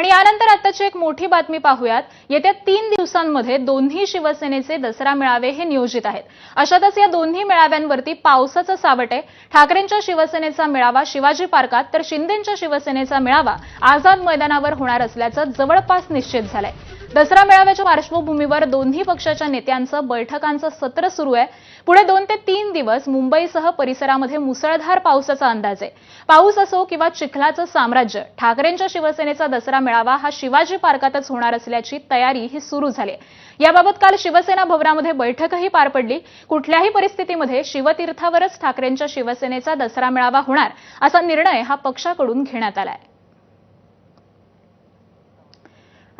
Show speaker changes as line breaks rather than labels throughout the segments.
आणि यानंतर आताची एक मोठी बातमी पाहूयात. येत्या तीन दिवसांमध्ये दोन्ही शिवसेनेचे दसरा मेळावे हे नियोजित आहेत. अशातच या दोन्ही मेळाव्यांवरती पावसाचं सावट आहे. ठाकरेंच्या शिवसेनेचा मेळावा शिवाजी पार्कात तर शिंदेंच्या शिवसेनेचा मेळावा आझाद मैदानावर होणार असल्याचं जवळपास निश्चित झालंय. दसरा मेळाव्याच्या पार्श्वभूमीवर दोन्ही पक्षाच्या नेत्यांचं बैठकांचं सत्र सुरू आहे. पुढे दोन ते तीन दिवस मुंबईसह परिसरामध्ये मुसळधार पावसाचा अंदाज आहे. पाऊस असो किंवा चिखलाचं साम्राज्य ठाकरेंच्या शिवसेनेचा दसरा मेळावा हा शिवाजी पार्कातच होणार असल्याची तयारी ही सुरू झाली आहे. याबाबत काल शिवसेना भवनामध्ये बैठकही पार पडली. कुठल्याही परिस्थितीमध्ये शिवतीर्थावरच ठाकरेंच्या शिवसेनेचा दसरा मेळावा होणार असा निर्णय हा पक्षाकडून घेण्यात आला आहे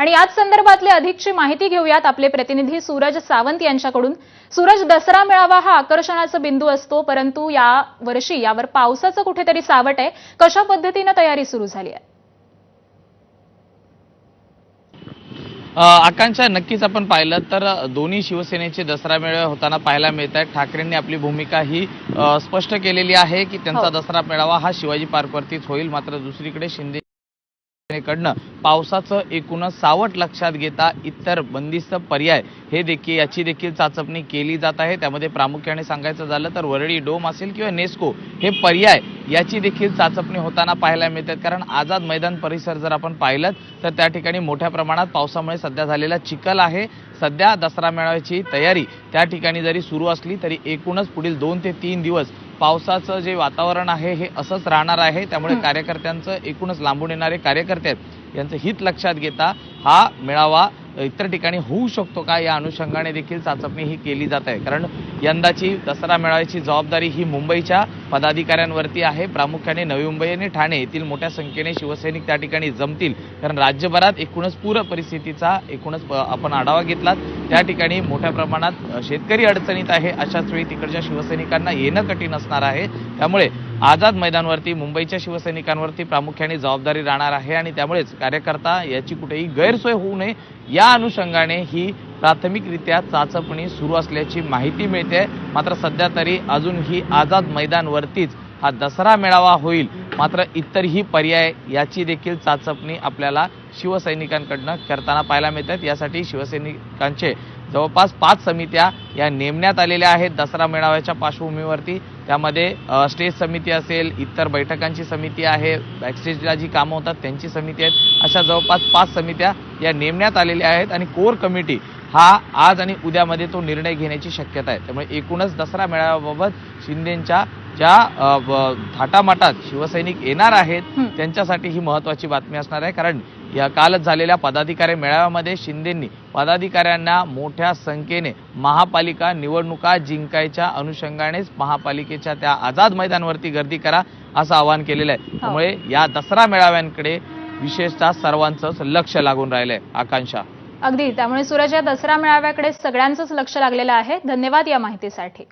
आणि याच संदर्भातली अधिकची माहिती घेऊयात आपले प्रतिनिधी सूरज सावंत यांच्याकडून. सूरज दसरा मेळावा हा आकर्षणाचा बिंदू असतो परंतु या वर्षी यावर पावसाचं कुठेतरी सावट आहे. कशा पद्धतीनं तयारी सुरू झाली आहे?
आकांक्षा नक्कीच आपण पाहिलं तर दोन्ही शिवसेनेचे दसरा मेळावे होताना पाहायला मिळत आहेत. ठाकरेंनी आपली भूमिका ही स्पष्ट केलेली आहे की त्यांचा
हो.
दसरा मेळावा हा शिवाजी पार्कवरतीच होईल. मात्र दुसरीकडे शिंदे कडनं पावसाचं एकूणच सावट लक्षात घेता इतर बंदिस्त पर्याय हे देखील याची देखील चाचपणी केली जात आहे. त्यामध्ये प्रामुख्याने सांगायचं झालं तर वरळी डोम असेल किंवा नेस्को हे पर्याय याची देखील चाचपणी होताना पाहायला मिळतात. कारण आझाद मैदान परिसर जर आपण पाहिलं तर त्या ठिकाणी मोठ्या प्रमाणात पावसामुळे सध्या झालेला चिखल आहे. सध्या दसरा मेळाव्याची तयारी त्या ठिकाणी जरी सुरू असली तरी एकूणच पुढील दोन ते तीन दिवस पावसाचं जे वातावरण आहे हे असंच राहणार आहे. त्यामुळे. कार्यकर्त्यांचं एकूणच लांबून येणारे कार्यकर्ते आहेत. यांचं हित लक्षात घेता हा मेळावा इतर ठिकाणी होऊ शकतो का या अनुषंगाने देखील चाचपणी ही केली जात आहे. कारण यंदाची दसरा मेळाव्याची जबाबदारी ही मुंबईच्या पदाधिकाऱ्यांवरती आहे. प्रामुख्याने नवी मुंबई आणि ठाणे येथील मोठ्या संख्येने शिवसैनिक त्या ठिकाणी जमतील. कारण राज्यभरात एकूणच पूर परिस्थितीचा एकूणच प- आपण आढावा घेतलात. त्या ठिकाणी मोठ्या प्रमाणात शेतकरी अडचणीत आहे अशाच वेळी तिकडच्या शिवसैनिकांना येणं कठीण असणार आहे. त्यामुळे आझाद मैदानवरती मुंबईच्या शिवसैनिकांवरती प्रामुख्याने जबाबदारी राहणार आहे आणि त्यामुळेच कार्यकर्ता याची कुठेही गैरसोय होऊ नये. या अनुषंगाने ही प्राथमिकरित्या चाचपणी सुरू असल्याची माहिती मिळते मात्र सध्या तरी अजून ही आझाद मैदानवरतीच हा दसरा मेळावा होईल. मात्र इतरही पर्याय याची देखील चाचपणी आपल्याला शिवसैनिकांकडनं करताना पाहायला मिळतात. यासाठी शिवसैनिकांचे जवळपास पाच समित्या या नेमण्यात आलेल्या आहेत दसरा मेळाव्याच्या पार्श्वभूमीवरती. त्यामध्ये स्टेज समिती असेल इतर बैठकांची समिती आहे बॅकस्टेजला जी कामं होतात त्यांची समिती आहेत. अशा जवळपास पाच समित्या या नेमण्यात आलेल्या आहेत आणि कोर कमिटी हा आज आणि उद्यामध्ये तो निर्णय घेण्याची शक्यता आहे. त्यामुळे एकूणच दसरा मेळाव्याबाबत शिंदेच्या ज्या थाटामाटात शिवसैनिक येणार आहेत
हं.
त्यांच्यासाठी ही महत्वाची बातमी असणार आहे. कारण या कालच झालेल्या पदाधिकारी मेळाव्यामध्ये शिंदेंनी पदाधिकाऱ्यांना मोठ्या संख्येने महापालिका निवडणुका जिंकायच्या अनुषंगानेच महापालिकेच्या त्या आझाद मैदानवरती गर्दी करा असं आवाहन केलेलं आहे. त्यामुळे या दसरा मेळाव्यांकडे विशेषतः सर्वांचंच लक्ष लागून राहिलंय. आकांक्षा.
अगदी. त्यामुळे सूरज या दसरा मेळाव्याकडे सगळ्यांचंच लक्ष लागलेलं आहे. धन्यवाद या माहितीसाठी.